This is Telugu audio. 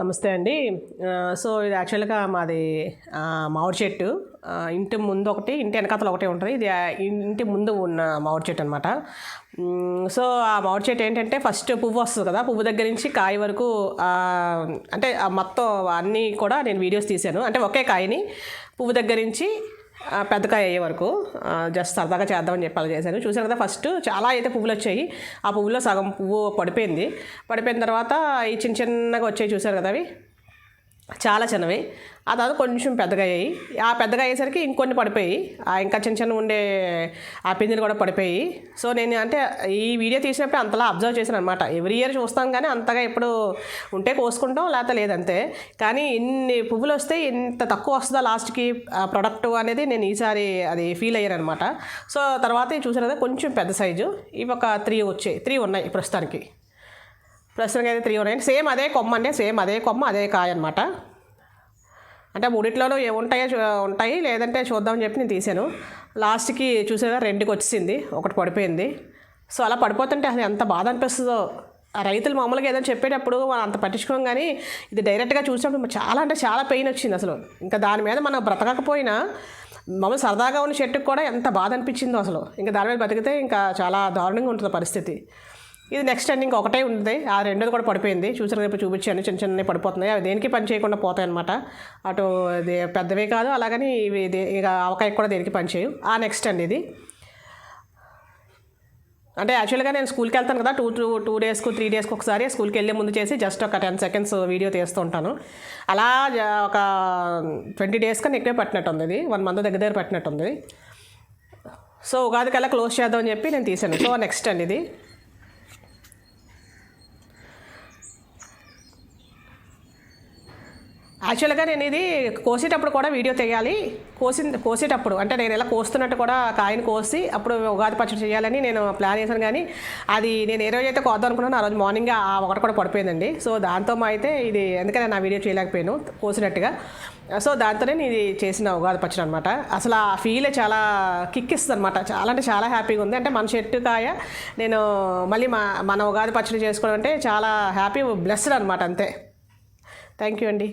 నమస్తే అండి. సో ఇది యాక్చువల్గా మాది మామిడి చెట్టు. ఇంటి ముందు ఒకటి ఇంటి వెనకాతల ఒకటి ఉంటుంది. ఇది ఇంటి ముందు ఉన్న మామిడి చెట్టు అనమాట సో ఆ మామిడి చెట్టు ఏంటంటే ఫస్ట్ పువ్వు వస్తుంది కదా. పువ్వు దగ్గర నుంచి కాయ వరకు అంటే మొత్తం అన్నీ కూడా నేను వీడియోస్ తీశాను. అంటే ఒకే కాయని పువ్వు దగ్గర నుంచి పెద్దకాయ అయ్యే వరకు జస్ట్ సరదాగా చేద్దామని చెప్పి అలా చేశాను. చూసాను కదా ఫస్ట్ చాలా అయితే పువ్వులు వచ్చాయి. ఆ పువ్వులో సగం పువ్వు పడిపోయింది. పడిపోయిన తర్వాత ఈ చిన్న చిన్నగా వచ్చాయి చూసారు కదా అవి. చాలా చిన్నవి. ఆ తర్వాత కొంచెం పెద్దగా అయ్యాయి ఆ పెద్దగా అయ్యేసరికి ఇంకొన్ని పడిపోయి ఆ ఇంకా చిన్న చిన్న ఉండే ఆ పిందెలు కూడా పడిపోయి సో నేను అంటే ఈ వీడియో తీసినప్పుడు అంతలా అబ్జర్వ్ చేశాను అనమాట ఎవ్రీ ఇయర్ చూస్తాం కానీ అంతగా ఎప్పుడు ఉంటే కోసుకుంటాం లేకపోతే లేదంతే. కానీ ఇన్ని పువ్వులు వస్తే ఇంత తక్కువ వస్తుందా లాస్ట్కి? ఆ ప్రోడక్ట్ అనేది నేను ఈసారి అది ఫీల్ అయ్యాను అనమాట సో తర్వాత ఇది చూసారు కదా కొంచెం పెద్ద సైజు. ఇవి ఒక త్రీ వచ్చాయి. త్రీ ఉన్నాయి ప్రస్తుతానికి. ప్రస్తుతానికి అయితే త్రీ ఉన్నాయి. సేమ్ అదే కొమ్మ అంటే సేమ్ అదే కొమ్మ అదే కాయ అనమాట అంటే మూడిట్లోనూ ఏ ఉంటాయో చూ- ఉంటాయి. లేదంటే చూద్దామని చెప్పి నేను తీసాను. లాస్ట్కి చూసేదా రెండుకి వచ్చింది ఒకటి పడిపోయింది. సో అలా పడిపోతుంటే అసలు ఎంత బాధ అనిపిస్తుందో. ఆ రైతులు మామూలుగా ఏదైనా చెప్పేటప్పుడు మనం అంత పట్టించుకోం కానీ ఇది డైరెక్ట్గా చూసినప్పుడు చాలా అంటే చాలా పెయిన్ వచ్చింది అసలు. ఇంకా దాని మీద మనం బ్రతకకపోయినా మామూలు సరదాగా ఉన్న చెట్టుకు కూడా ఎంత బాధ అనిపించిందో అసలు. ఇంకా దాని మీద బతికితే ఇంకా చాలా దారుణంగా ఉంటుంది పరిస్థితి. ఇది నెక్స్ట్ అండి ఇంకా ఒకటే ఉంది. ఆ రెండోది కూడా పడిపోయింది. చూసారు రేపు చూపించాను. చిన్న చిన్నవి పడిపోతున్నాయి. అవి దేనికి పని చేయకుండా పోతాయి అనమాట అటు ఇది పెద్దవే కాదు అలాగని ఇవి ఇక అవకాయ కూడా దేనికి పని చేయవు. ఆ నెక్స్ట్ అండి ఇది. అంటే యాక్చువల్గా నేను స్కూల్కి వెళ్తాను కదా టూ టూ టూ డేస్కు త్రీ డేస్కి ఒకసారి స్కూల్కి వెళ్ళే ముందు చేసి జస్ట్ ఒక టెన్ సెకండ్స్ వీడియో తీస్తూ ఉంటాను. అలా జ- ఒక ట్వంటీ డేస్ కన్నా ఎక్కువే పట్టినట్టుంది ఇది. వన్ మంత్ దగ్గర దగ్గర పట్టినట్టుంది. సో ఉగాదికల్లా క్లోజ్ చేద్దామని చెప్పి నేను తీసాను. సో నెక్స్ట్ అండి ఇది. యాక్చువల్గా నేను ఇది కోసేటప్పుడు కూడా వీడియో తీయాలి. కోసి కోసేటప్పుడు అంటే నేను ఎలా కోస్తున్నట్టు కూడా కాయను కోసి అప్పుడు ఉగాది పచ్చడి చేయాలని నేను ప్లాన్ చేశాను కానీ అది నేను ఏ రోజు అయితే కోద్దాం అనుకున్నాను ఆ రోజు మార్నింగ్ ఆ ఒకటి కూడా పడిపోయిందండి. సో దాంతో మా అయితే ఇది ఎందుకని నా వీడియో చేయలేకపోయాను కోసినట్టుగా. సో దాంతోనే నేను ఇది చేసిన ఉగాది పచ్చడి అనమాట అసలు ఆ ఫీలే చాలా కిక్ ఇస్తుంది అనమాట చాలా అంటే చాలా హ్యాపీగా ఉంది. అంటే మన చెట్టు కాయ నేను మళ్ళీ మా మన ఉగాది పచ్చడి చేసుకోవడం అంటే చాలా హ్యాపీ బ్లెస్డ్ అనమాట అంతే. థ్యాంక్ యూ అండి.